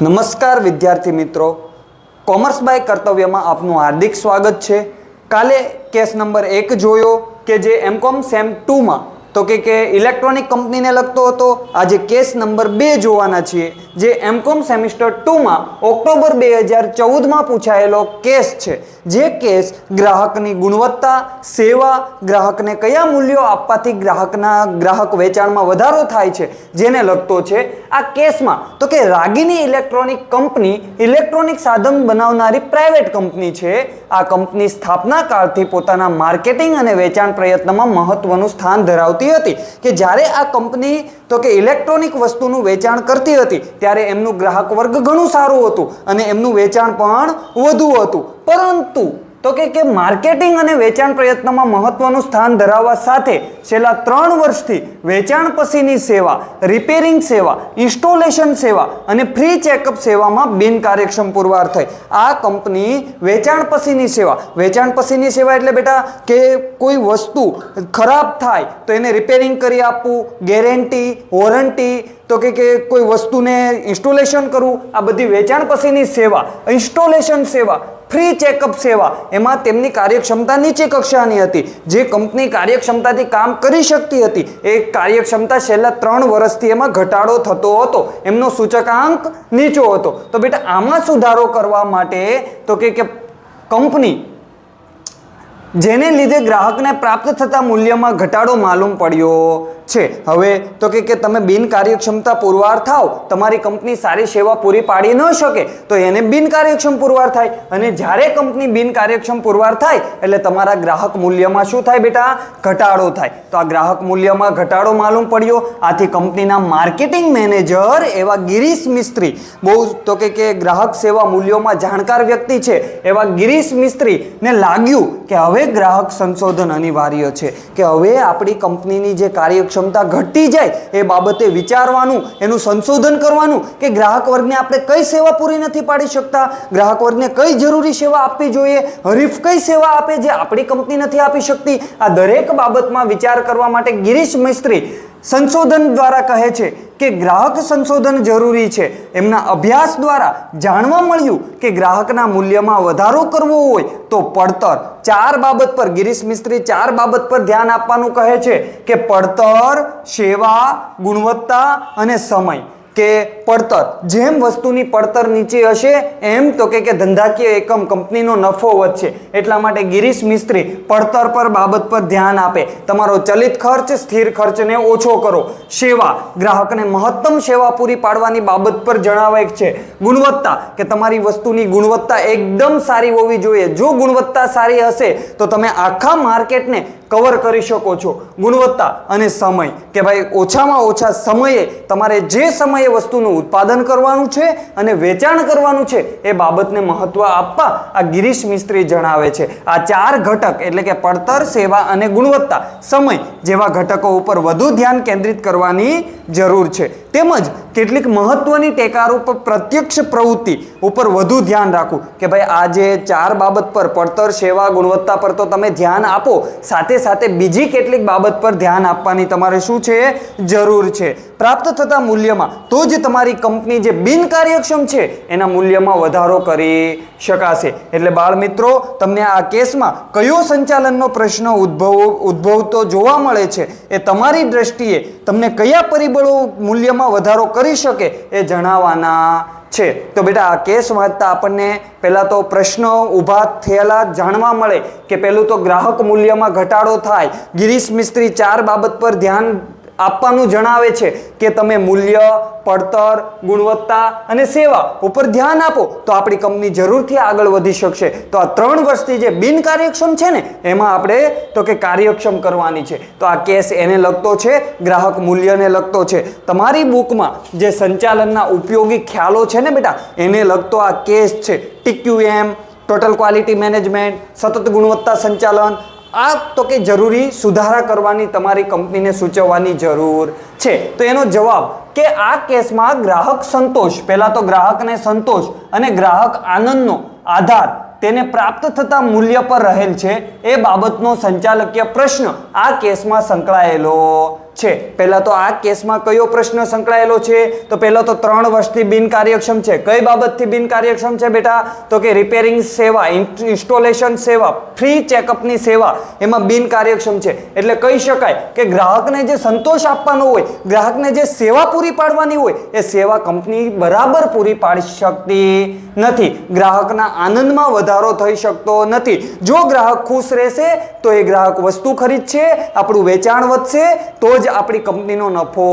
નમસ્કાર વિદ્યાર્થી મિત્રો. કોમર્સ બાય કર્તવ્યમાં આપનું હાર્દિક સ્વાગત છે. કાલે કેસ નંબર એક જોયો કે જે એમકોમ સેમ ટુમાં તો કે કે ઇલેક્ટ્રોનિક કંપનીને લગતો હતો. આજે કેસ નંબર બે જોવાના છીએ, જે એમકોમ સેમિસ્ટર ટુમાં ઓક્ટોબર બે હજાર ચૌદમાં પૂછાયેલો કેસ છે. જે કેસ ગ્રાહકની ગુણવત્તા, સેવા, ગ્રાહકને કયા મૂલ્યો આપવાથી ગ્રાહકના ગ્રાહક વેચાણમાં વધારો થાય છે, જેને લગતો છે આ કેસમાં. તો કે રાગીની ઇલેક્ટ્રોનિક કંપની ઇલેક્ટ્રોનિક સાધન બનાવનારી પ્રાઇવેટ કંપની છે. આ કંપની સ્થાપના કાળથી પોતાના માર્કેટિંગ અને વેચાણ પ્રયત્નમાં મહત્વનું સ્થાન ધરાવતી હતી કે જ્યારે આ કંપની તો કે ઇલેક્ટ્રોનિક વસ્તુનું વેચાણ કરતી હતી, ત્યારે એમનું ગ્રાહક વર્ગ ઘણું સારું હતું અને એમનું વેચાણ પણ વધુ હતું. પરંતુ તો કે કે માર્કેટિંગ અને વેચાણ પ્રયત્નમાં મહત્વનું સ્થાન ધરાવવા સાથે છેલ્લા ત્રણ વર્ષથી વેચાણ પછીની સેવા રિપેરિંગ સેવા ઇન્સ્ટોલેશન સેવા અને ફ્રી ચેકઅપ સેવામાં બિનકાર્યક્ષમ પુરવાર થઈ. આ કંપની વેચાણ પછીની સેવા, વેચાણ પછીની સેવા એટલે બેટા કે કોઈ વસ્તુ ખરાબ થાય તો એને રિપેરિંગ કરી આપવું ગેરંટી વોરંટી તો કે કે કોઈ વસ્તુને ઇન્સ્ટોલેશન કરવું, આ બધી વેચાણ પછીની સેવા, ઇન્સ્ટોલેશન સેવા, ફ્રી ચેકઅપ સેવા, એમાં તેમની કાર્યક્ષમતા નીચે કક્ષાની હતી. જે કંપની કાર્યક્ષમતાથી કામ કરી શકતી હતી, એ કાર્યક્ષમતા છેલ્લા ત્રણ વર્ષથી એમાં ઘટાડો થતો હતો. એમનો સૂચકાંક નીચો હતો. તો બેટા, આમાં સુધારો કરવા માટે તો કે કંપની જેને લીધે ગ્રાહકને પ્રાપ્ત થતા મૂલ્યમાં ઘટાડો માલુમ પડ્યો. છે. હવે તો કે કે તમે બિનકાર્યક્ષમતા પુરવાર થાવ તમારી કંપની સારી સેવા પૂરી પાડી ન શકે, તો એને બિનકાર્યક્ષમ પુરવાર થાય. અને જ્યારે કંપની બિનકાર્યક્ષમ પુરવાર થાય, એટલે તમારા ગ્રાહક મૂલ્યમાં શું થાય બેટા? ઘટાડો થાય. તો આ ગ્રાહક મૂલ્યમાં ઘટાડો માલુમ પડ્યો. આથી કંપનીના માર્કેટિંગ મેનેજર એવા ગિરીશ મિસ્ત્રી, બહુ તો કે કે ગ્રાહક સેવા મૂલ્યોમાં જાણકાર વ્યક્તિ છે, એવા ગિરીશ મિસ્ત્રીને લાગ્યું કે હવે ગ્રાહક સંશોધન અનિવાર્ય છે, કે હવે આપણી કંપનીની જે કાર્યક્ષમતા ઘટી જાય એ બાબતે વિચારવાનું, એનું સંશોધન કરવાનું કે ગ્રાહક વર્ગને આપણે કઈ સેવા પૂરી નથી પાડી શકતા? ગ્રાહક વર્ગને કઈ જરૂરી સેવા આપવી જોઈએ? હરીફ કઈ સેવા આપે જે આપણી કંપની નથી આપી શકતી? આ દરેક બાબતમાં વિચાર કરવા માટે ગિરીશ મિસ્ત્રી સંશોધન દ્વારા કહે છે કે ગ્રાહક સંશોધન જરૂરી છે. એમના અભ્યાસ દ્વારા જાણવા મળ્યું કે ગ્રાહકના મૂલ્યમાં વધારો કરવો હોય તો પડતર ચાર બાબત પર, ગિરીશ મિસ્ત્રી ચાર બાબત પર ધ્યાન આપવાનું કહે છે કે પડતર, સેવા, ગુણવત્તા અને સમય કે પડતર. જેમ વસ્તુની પડતર નીચે હશે, એમ તો કે ધંધાકીય એકમ કંપનીનો નફો વધશે. એટલા માટે ગિરીશ મિસ્ત્રી પડતર પર બાબત પર ધ્યાન આપે. તમારો ચલિત ખર્ચ, સ્થિર ખર્ચને ઓછો કરો. સેવા. ગ્રાહકને મહત્તમ સેવા પૂરી પાડવાની બાબત પર જણાવાય છે. ગુણવત્તા. કે તમારી વસ્તુની ગુણવત્તા એકદમ સારી હોવી જોઈએ. જો ગુણવત્તા સારી હશે, તો તમે આખા માર્કેટને કવર કરી શકો છો. ગુણવત્તા અને સમય. કે ભાઈ, ઓછામાં ઓછા સમયે તમારે જે સમયે વસ્તુનું ઉત્પાદન કરવાનું છે અને વેચાણ કરવાનું છે એ બાબતને મહત્વ આપવા આ ગિરીશ મિસ્ત્રી જણાવે છે. આ ચાર ઘટક એટલે કે પડતર, સેવા અને ગુણવત્તા સમય જેવા ઘટકો ઉપર વધુ ધ્યાન કેન્દ્રિત કરવાની જરૂર છે. તેમજ કેટલીક મહત્વની પર પ્રત્યક્ષ પ્રવૃત્તિ ઉપર વધુ ધ્યાન રાખવું. કે ભાઈ આ જે ચાર બાબત પર, પડતર સેવા, ગુણવત્તા પર તો તમે ધ્યાન આપો. સાથે સાથે બીજી કેટલીક બાબત પર ધ્યાન આપવાની તમારે શું છે? જરૂર છે. પ્રાપ્ત થતા મૂલ્યમાં, તો જ તમારી કંપની જે બિનકાર્યક્ષમ છે, એના મૂલ્યમાં વધારો કરી શકાશે. એટલે બાળ મિત્રો તમને આ કેસમાં કયો સંચાલનનો પ્રશ્ન ઉદ્ભવ, ઉદ્ભવતો જોવા મળે છે, એ તમારી દ્રષ્ટિએ તમને કયા પરિબળો મૂલ્યમાં વધારો કરી શકે એ જણાવવાના છે. તો બેટા, આ કેસ વાંચતા આપણને પહેલાં તો પ્રશ્નો ઊભા થયેલા જાણવા મળે કે પહેલું તો ગ્રાહક મૂલ્યમાં ઘટાડો થાય. ગિરીશ મિસ્ત્રી ચાર બાબત પર ધ્યાન આપવાનું જણાવે છે કે તમે મૂલ્ય, પડતર, ગુણવત્તા અને સેવા ઉપર ધ્યાન આપો, તો આપણી કંપની જરૂરથી આગળ વધી શકશે. તો આ ત્રણ વર્ષથી જે બિનકાર્યક્ષમ છે ને, એમાં આપણે તો કે કાર્યક્ષમ કરવાની છે. તો આ કેસ એને લગતો છે, ગ્રાહક મૂલ્યને લગતો છે. તમારી બુકમાં જે સંચાલનના ઉપયોગી ખ્યાલો છે ને બેટા, એને લગતો આ કેસ છે. ટીક્યુએમ, ટોટલ ક્વોલિટી મેનેજમેન્ટ, સતત ગુણવત્તા સંચાલન આ તો કે જરૂરી સુધારા કરવાની તમારી કંપનીને સૂચવવાની જરૂર છે. તો એનો જવાબ કે આ કેસમાં ગ્રાહક સંતોષ, પહેલાં તો ગ્રાહકને સંતોષ અને ગ્રાહક આનંદનો આધાર તેને પ્રાપ્ત થતા મૂલ્ય પર રહેલ છે એ બાબતનો સંચાલકીય પ્રશ્ન આ કેસમાં સંકળાયેલો છે. પહેલા તો આ કેસમાં કયો પ્રશ્ન સંકળાયેલો છે? તો પહેલો તો ત્રણ વર્ષથી બિનકાર્યક્ષમ છે. કઈ બાબતથી બિનકાર્યક્ષમ છે બેટા? તો કે રિપેરિંગ સેવા ઇન્સ્ટોલેશન સેવા ફ્રી ચેકઅપની સેવા, એમાં બિનકાર્યક્ષમ છે. એટલે કહી શકાય કે ગ્રાહકને જે સંતોષ આપવાનો હોય, ગ્રાહકને જે સેવા પૂરી પાડવાની હોય, એ સેવા કંપની બરાબર પૂરી પાડી શકતી નથી. ગ્રાહકના આનંદમાં વધારો થઈ શકતો નથી. જો ગ્રાહક ખુશ રહેશે, તો એ ગ્રાહક વસ્તુ ખરીદશે, આપણું વેચાણ વધશે, તો જ આપણી કંપનીનો નફો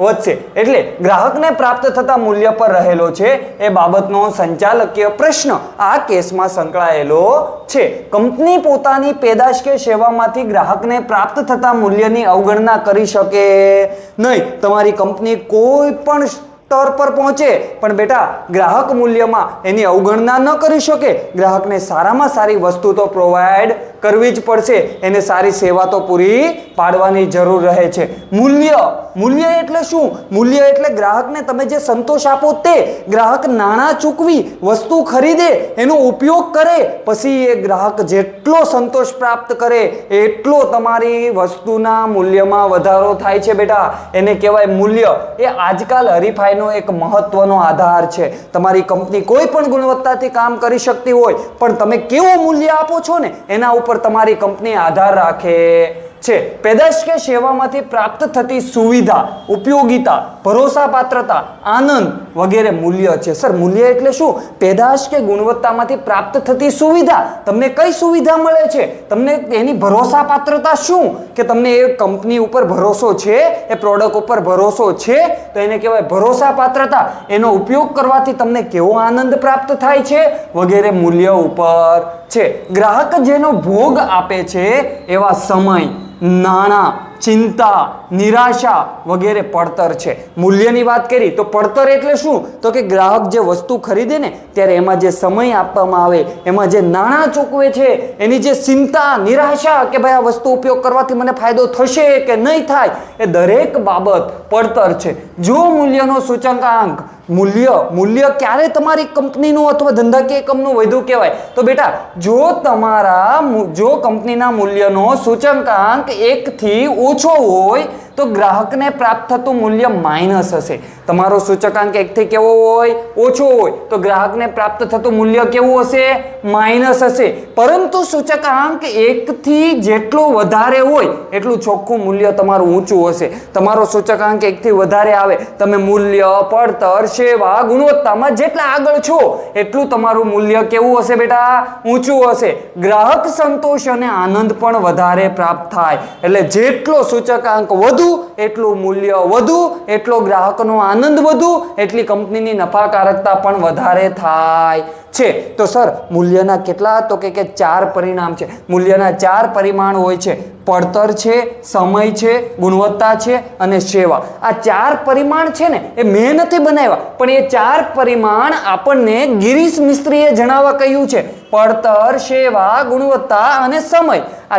વધશે. એટલે ગ્રાહકને પ્રાપ્ત થતા મૂલ્ય પર રહેલો છે એ બાબતનો સંચાલકીય પ્રશ્ન આ કેસમાં સંકળાયેલો છે. કંપની પોતાની પેદાશ કે સેવામાંથી ગ્રાહકને પ્રાપ્ત થતા મૂલ્યની અવગણના કરી શકે નહીં. તમારી કંપની કોઈ પણ સ્તર પર પહોંચે, પણ બેટા, ગ્રાહક મૂલ્યમાં એની અવગણના ન કરી શકે. ગ્રાહકને સારામાં સારી વસ્તુ તો પ્રોવાઈડ કરવી જ પડશે. એને સારી સેવા તો પૂરી પાડવાની જરૂર રહે છે. મૂલ્ય મૂલ્ય એટલે શું? મૂલ્ય એટલે ગ્રાહકને તમે જે સંતોષ આપો તે. ગ્રાહક નાણાં ચૂકવી, વસ્તુ ખરીદે, એનો ઉપયોગ કરે, પછી એ ગ્રાહક જેટલો સંતોષ પ્રાપ્ત કરે, એટલો તમારી વસ્તુના મૂલ્યમાં વધારો થાય છે બેટા. એને કહેવાય મૂલ્ય. એ આજકાલ હરીફાઈનો એક મહત્વનો આધાર છે. તમારી કંપની કોઈ પણ ગુણવત્તાથી કામ કરી શકતી હોય, પણ તમે કેવું મૂલ્ય આપો છો ને, એના ઉપર તમારી કંપની આધાર રાખે છે. પેદાશ કે સેવામાંથી પ્રાપ્ત થતી સુવિધા ઉપયોગિતા ભરોસાપાત્રતા આનંદ વગેરે મૂલ્ય છે. સર, મૂલ્ય એટલે શું? પેદાશ કે ગુણવત્તામાંથી પ્રાપ્ત થતી સુવિધા તમને કઈ સુવિધા મળે છે? તમને એની ભરોસાપાત્રતા શું? કે તમને એ કંપની ઉપર ભરોસો છે, એ પ્રોડક્ટ ઉપર ભરોસો છે, તો એને કહેવાય ભરોસાપાત્રતા એનો ઉપયોગ કરવાથી તમને કેવો આનંદ પ્રાપ્ત થાય છે? વગેરે મૂલ્ય ઉપર છે. ગ્રાહક જેનો ભોગ આપે છે એવા સમય, નાણાં ચિંતા, નિરાશા વગેરે પડતર છે. મૂલ્યની વાત કરી તો પડતર એટલે શું? તો કે ગ્રાહક જે વસ્તુ ખરીદે ને ત્યારે એમાં જે સમય આપવામાં આવે, એમાં જે નાણાં ચૂકવે છે, એની જે ચિંતા, નિરાશા કે ભાઈ આ વસ્તુ ઉપયોગ કરવાથી મને ફાયદો થશે કે નહીં થાય, એ દરેક બાબત પડતર છે. જો મૂલ્યનો સૂચકાંક, મૂલ્ય મૂલ્ય ક્યારે તમારી કંપનીનું અથવા ધંધાકીય એકમનું વધુ કહેવાય? તો બેટા, જો તમારા જો કંપનીના મૂલ્યનો સૂચકાંક એકથી ઓછો હોય તો ગ્રાહકને પ્રાપ્ત થતું મૂલ્ય માઇનસ હશે. તમારો સૂચકાંક એકથી કેવો હોય? ઓછો હોય. તો ગ્રાહકને પ્રાપ્ત થતું મૂલ્ય કેવું હશે? માઇનસ હશે. પરંતુ સૂચકાંક એકથી જેટલો વધારે હોય, એટલું ચોખ્ખું મૂલ્ય તમારું ઊંચું હશે. તમારો સૂચકાંક એકથી વધારે આવે. તમે મૂલ્ય, પડતર, સેવા, ગુણવત્તામાં જેટલા આગળ છો, એટલું તમારું મૂલ્ય કેવું હશે બેટા? ઊંચું હશે. ગ્રાહક સંતોષ અને આનંદ પણ વધારે પ્રાપ્ત થાય. એટલે જેટલો સૂચકાંક વધુ એટલું મૂલ્ય વધુ, એટલો ગ્રાહકનો આનંદ વધુ, એટલી કંપનીની નફાકારકતા પણ વધારે થાય. છે. તો સર, મૂલ્યના કેટલા? તો કે ચાર પરિણામ છે. મૂલ્યના ચાર પરિમાણ હોય છે. પડતર છે, સમય છે, ગુણવત્તા છે અને સેવા. આ ચાર પરિમાણ છે ને, એ મેં નથી બનાવ્યા. પણ એ ચાર પરિમાણ આપણને ગિરીશ મિસ્ત્રીએ જણાવવા કહ્યું છે. પડતર, સેવા, ગુણવત્તા અને સમય. આ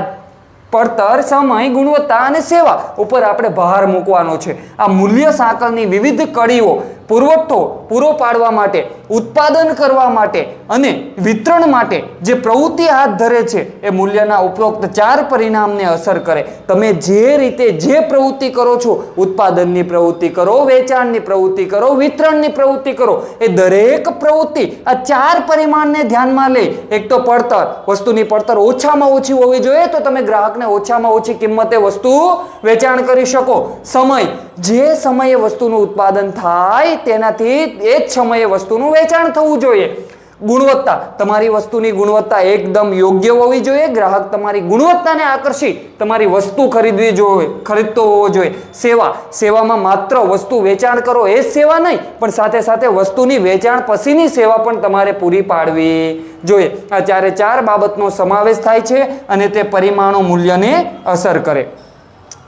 પડતર, સમય, ગુણવત્તા અને સેવા ઉપર આપણે ભાર મૂકવાનો છે. આ મૂલ્ય સાંકળની વિવિધ કડીઓ પુરવઠો પૂરો પાડવા માટે, ઉત્પાદન કરવા માટે અને વિતરણ માટે જે પ્રવૃત્તિ હાથ ધરે છે, એ મૂલ્યના ઉપરોક્ત ચાર પરિણામને અસર કરે. તમે જે રીતે જે પ્રવૃત્તિ કરો છો, ઉત્પાદનની પ્રવૃત્તિ કરો, વેચાણની પ્રવૃત્તિ કરો, વિતરણની પ્રવૃત્તિ કરો, એ દરેક પ્રવૃત્તિ આ ચાર પરિમાણને ધ્યાનમાં લે એક તો પડતર, વસ્તુની પડતર ઓછામાં ઓછી હોવી જોઈએ, તો તમે ગ્રાહકને ઓછામાં ઓછી કિંમતે વસ્તુ વેચાણ કરી શકો. સમય, જે સમયે વસ્તુનું ઉત્પાદન થાય તેનાથી એ જ સમયે વસ્તુનું વેચાણ થવું જોઈએ. ગુણવત્તા. તમારી વસ્તુની ગુણવત્તા એકદમ યોગ્ય હોવી જોઈએ. ગ્રાહક તમારી ગુણવત્તાને આકર્ષી તમારી વસ્તુ ખરીદવી જોઈએ ખરીદતો હોવો જોઈએ. સેવા. સેવામાં માત્ર વસ્તુ વેચાણ કરો એ સેવા નહીં, પણ સાથે સાથે વસ્તુની વેચાણ પછીની સેવા પણ તમારે પૂરી પાડવી જોઈએ. આ ચારે ચાર બાબતનો સમાવેશ થાય છે અને તે પરિમાણો મૂલ્યને અસર કરે.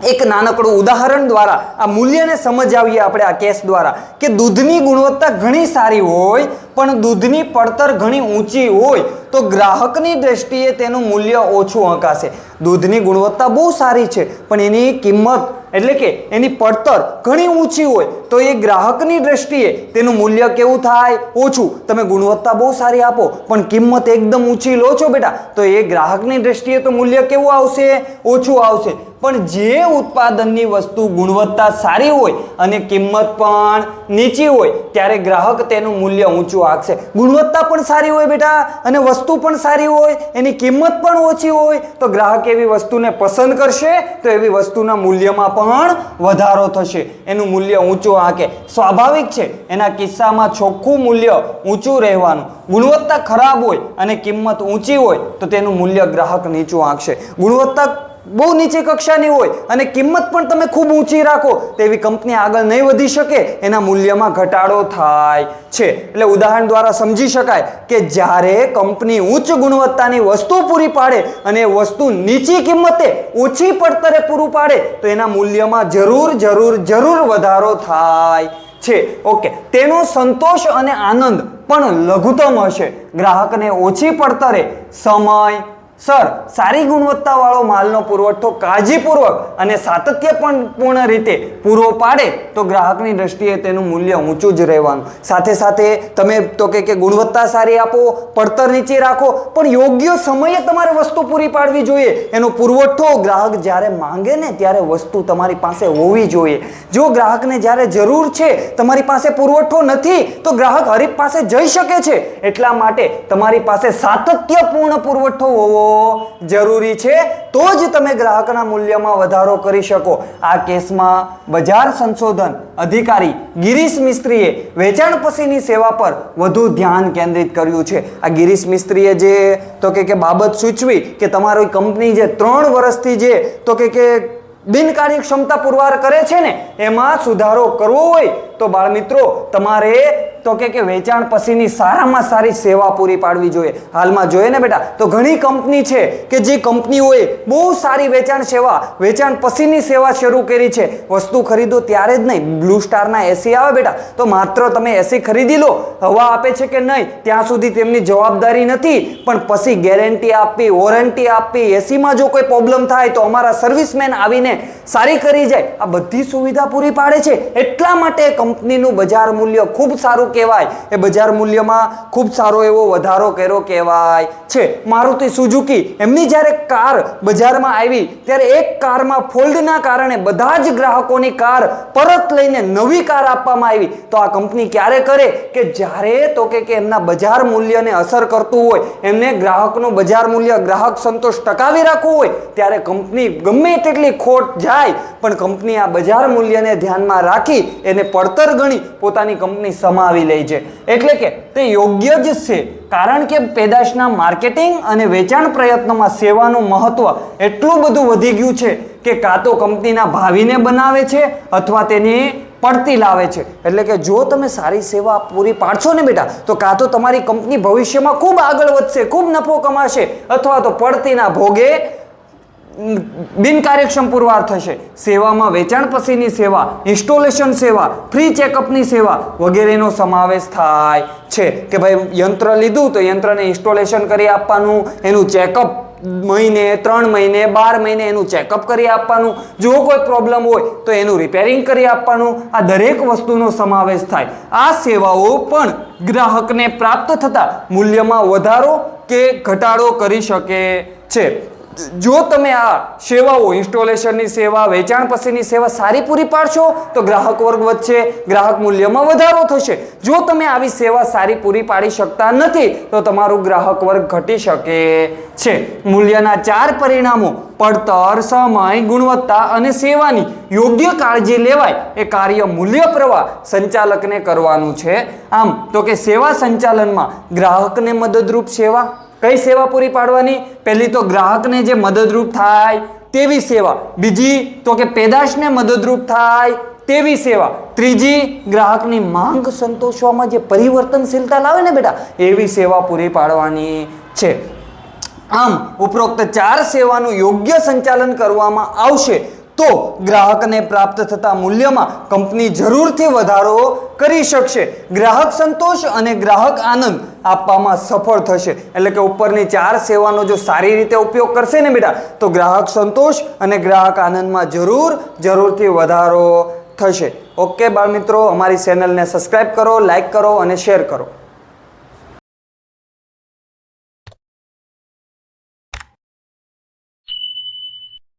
એક નાનકડું ઉદાહરણ દ્વારા આ મૂલ્યને સમજાવીએ આપણે આ કેસ દ્વારા કે દૂધની ગુણવત્તા ઘણી સારી હોય પણ દૂધની પડતર ઘણી ઊંચી હોય તો ગ્રાહકની દ્રષ્ટિએ તેનું મૂલ્ય ઓછું અંકાશે દૂધની ગુણવત્તા બહુ સારી છે, પણ એની કિંમત એટલે કે એની પડતર ઘણી ઊંચી હોય તો એ ગ્રાહકની દ્રષ્ટિએ તેનું મૂલ્ય કેવું થાય? ઓછું. તમે ગુણવત્તા બહુ સારી આપો, પણ કિંમત એકદમ ઊંચી લો છો બેટા, તો એ ગ્રાહકની દ્રષ્ટિએ તો મૂલ્ય કેવું આવશે? ઓછું આવશે. પણ જે ઉત્પાદનની વસ્તુ ગુણવત્તા સારી હોય અને કિંમત પણ નીચી હોય, ત્યારે ગ્રાહક તેનું મૂલ્ય ઊંચું આંકશે ગુણવત્તા પણ સારી હોય બેટા, અને વસ્તુ પણ સારી હોય, એની કિંમત પણ ઓછી હોય, તો ગ્રાહક એવી વસ્તુને પસંદ કરશે, તો એવી વસ્તુના મૂલ્યમાં પણ વધારો થશે. એનું મૂલ્ય ઊંચું આંકે. સ્વાભાવિક છે, એના કિસ્સામાં ચોખ્ખું મૂલ્ય ઊંચું રહેવાનું. ગુણવત્તા ખરાબ હોય અને કિંમત ઊંચી હોય, તો તેનું મૂલ્ય ગ્રાહક નીચું આંકશે. ગુણવત્તા બહુ નીચી કક્ષાની હોય અને કિંમત પણ તમે ખૂબ ઊંચી રાખો, તેવી કંપની આગળ નહીં વધી શકે, એના મૂલ્યમાં ઘટાડો થાય છે. એટલે ઉદાહરણ દ્વારા સમજી શકાય કે જ્યારે કંપની ઉચ્ચ ગુણવત્તાની વસ્તુ પૂરી પાડે અને વસ્તુ નીચી કિંમતે ઓછી પડતરે પૂરું પાડે, તો એના મૂલ્યમાં જરૂર જરૂર જરૂર વધારો થાય છે. ઓકે, તેનો સંતોષ અને આનંદ પણ લઘુત્તમ હશે. ગ્રાહકને ઓછી પડતરે સમય સર, સારી ગુણવત્તાવાળો માલનો પુરવઠો કાળજીપૂર્વક અને સાતત્યપૂર્ણ રીતે પૂરો પાડે તો ગ્રાહકની દ્રષ્ટિએ તેનું મૂલ્ય ઊંચું જ રહેવાનું. સાથે સાથે તમે તો કે કે ગુણવત્તા સારી આપો, પડતર નીચે રાખો, પણ યોગ્ય સમયે તમારે વસ્તુ પૂરી પાડવી જોઈએ. એનો પુરવઠો ગ્રાહક જ્યારે માંગે ને ત્યારે વસ્તુ તમારી પાસે હોવી જોઈએ. જો ગ્રાહકને જ્યારે જરૂર છે તમારી પાસે પુરવઠો નથી, તો ગ્રાહક હરીફ પાસે જઈ શકે છે. એટલા માટે તમારી પાસે સાતત્યપૂર્ણ પુરવઠો હોવો જરૂરી છે, તો જ તમે ગ્રાહકના મૂલ્યમાં વધારો કરી શકો. આ કેસમાં બજાર સંશોધન અધિકારી ગિરીશ મિસ્ત્રીએ વેચાણ પછીની સેવા પર વધુ ધ્યાન કેન્દ્રિત કર્યું છે. આ ગિરીશ મિસ્ત્રીએ જે તો કે બાબત સૂચવી કે તમારી કંપની જે ત્રણ વર્ષથી જે તો કે કે બિનકાર્યક્ષમતા પુરવાર કરે છે ને, એમાં સુધારો કરવો હોય તો બાળમિત્રો તમારે તો કે કે વેચાણ પછીની સારામાં સારી સેવા પૂરી પાડવી જોઈએ. હાલમાં જોઈએ ને બેટા, તો ઘણી કંપની છે કે જે કંપનીઓએ બહુ સારી વેચાણ સેવા, વેચાણ પછીની સેવા શરૂ કરી છે. વસ્તુ ખરીદો ત્યારે જ નહીં. બ્લુ સ્ટારના એસી આવે બેટા, તો માત્ર તમે એસી ખરીદી લો. હવા આપે છે કે નહીં, ત્યાં સુધી તેમની જવાબદારી નથી. પણ પછી ગેરંટી આપવી, વોરંટી આપવી, એસીમાં જો કોઈ પ્રોબ્લેમ થાય તો અમારા સર્વિસમેન આવીને સારી કરી જાય. આ બધી સુવિધા પૂરી પાડે છે. એટલા માટે કંપનીનું બજાર મૂલ્ય ખૂબ સારું કહેવાય. એ બજાર મૂલ્યમાં ખૂબ સારો એવો વધારો કર્યો કહેવાય છે. મારુતિ સુઝુકી એમની જ્યારે કાર બજારમાં આવી, ત્યારે એક કારમાં ફોલ્ડના કારણે બધા જ ગ્રાહકોની કાર પરત લઈને નવી કાર આપવામાં આવી. તો આ કંપની ક્યારે કરે? કે જ્યારે તો કે એમના બજાર મૂલ્યને અસર કરતું હોય, એમને ગ્રાહકનું બજાર મૂલ્ય, ગ્રાહક સંતોષ ટકાવી રાખવું હોય, ત્યારે કંપની ગમે તેટલી ખોટ જાય, પણ કંપની આ બજાર મૂલ્યને ધ્યાનમાં રાખી, એને પડતર ગણી પોતાની કંપની સમાવી લે છે. એટલે કે તે યોગ્ય જ છે. કારણ કે પેદાશના માર્કેટિંગ અને વેચાણ પ્રયત્નોમાં સેવાનું મહત્વ એટલું બધું વધી ગયું છે કે કાં તો કંપનીના ભાવિને બનાવે છે અથવા તેની પડતી લાવે છે. એટલે કે જો તમે સારી સેવા પૂરી પાડશો ને બેટા, તો કાં તો તમારી કંપની ભવિષ્યમાં ખૂબ આગળ વધશે, ખૂબ નફો કમાશે અથવા તો પડતીના ભોગે બિનકાર્યક્ષમ પુરવાર થશે. સેવામાં વેચાણ પછીની સેવા, ઇન્સ્ટોલેશન સેવા, ફ્રી ચેકઅપની સેવા વગેરેનો સમાવેશ થાય છે. કે ભાઈ યંત્ર લીધું તો યંત્રને ઇન્સ્ટોલેશન કરી આપવાનું, એનું ચેકઅપ મહિને, ત્રણ મહિને, બાર મહિને એનું ચેકઅપ કરી આપવાનું. જો કોઈ પ્રોબ્લેમ હોય તો એનું રિપેરિંગ કરી આપવાનું. આ દરેક વસ્તુનો સમાવેશ થાય. આ સેવાઓ પણ ગ્રાહકને પ્રાપ્ત થતા મૂલ્યમાં વધારો કે ઘટાડો કરી શકે છે. જો તમે આ સેવાઓ, ઇન્સ્ટોલેશનની સેવા, વેચાણ પછીની સેવા સારી પૂરી પાડશો, તો ગ્રાહક વર્ગ વધશે, ગ્રાહક મૂલ્યમાં વધારો થશે. જો તમે આવી સેવા સારી પૂરી પાડી શકતા નથી, તો તમારું ગ્રાહક વર્ગ ઘટી શકે છે. મૂલ્યના ચાર પરિણામો, પડતર, સમય, ગુણવત્તા અને સેવાની યોગ્ય કાળજી લેવાય એ કાર્ય મૂલ્ય પ્રવાહ સંચાલકને કરવાનું છે. આમ, તો કે સેવા સંચાલનમાં ગ્રાહકને મદદરૂપ સેવા કઈ સેવા પૂરી પાડવાની? પહેલી તો ગ્રાહકને જે મદદરૂપ થાય, તેવી સેવા. બીજી તો કે પેદાશને મદદરૂપ થાય, તેવી સેવા. ત્રીજી, ગ્રાહકની માંગ સંતોષવામાં જે પરિવર્તનશીલતા લાવે ને બેટા, એવી સેવા પૂરી પાડવાની છે. આમ, ઉપરોક્ત ચાર સેવાનું યોગ્ય સંચાલન કરવામાં આવશે. તો ગ્રાહકને પ્રાપ્ત થતા મૂલ્યમાં કંપની જરૂરથી વધારો કરી શકશે. ગ્રાહક સંતોષ અને ગ્રાહક આનંદ આપવામાં સફળ થશે. એટલે કે ઉપરની ચાર સેવાનો જો સારી રીતે ઉપયોગ કરશે ને બેટા, તો ગ્રાહક સંતોષ અને ગ્રાહક આનંદમાં જરૂર, જરૂરથી વધારો થશે. ઓકે બાળમિત્રો, અમારી ચેનલને સબસ્ક્રાઈબ કરો લાઈક કરો અને શેર કરો.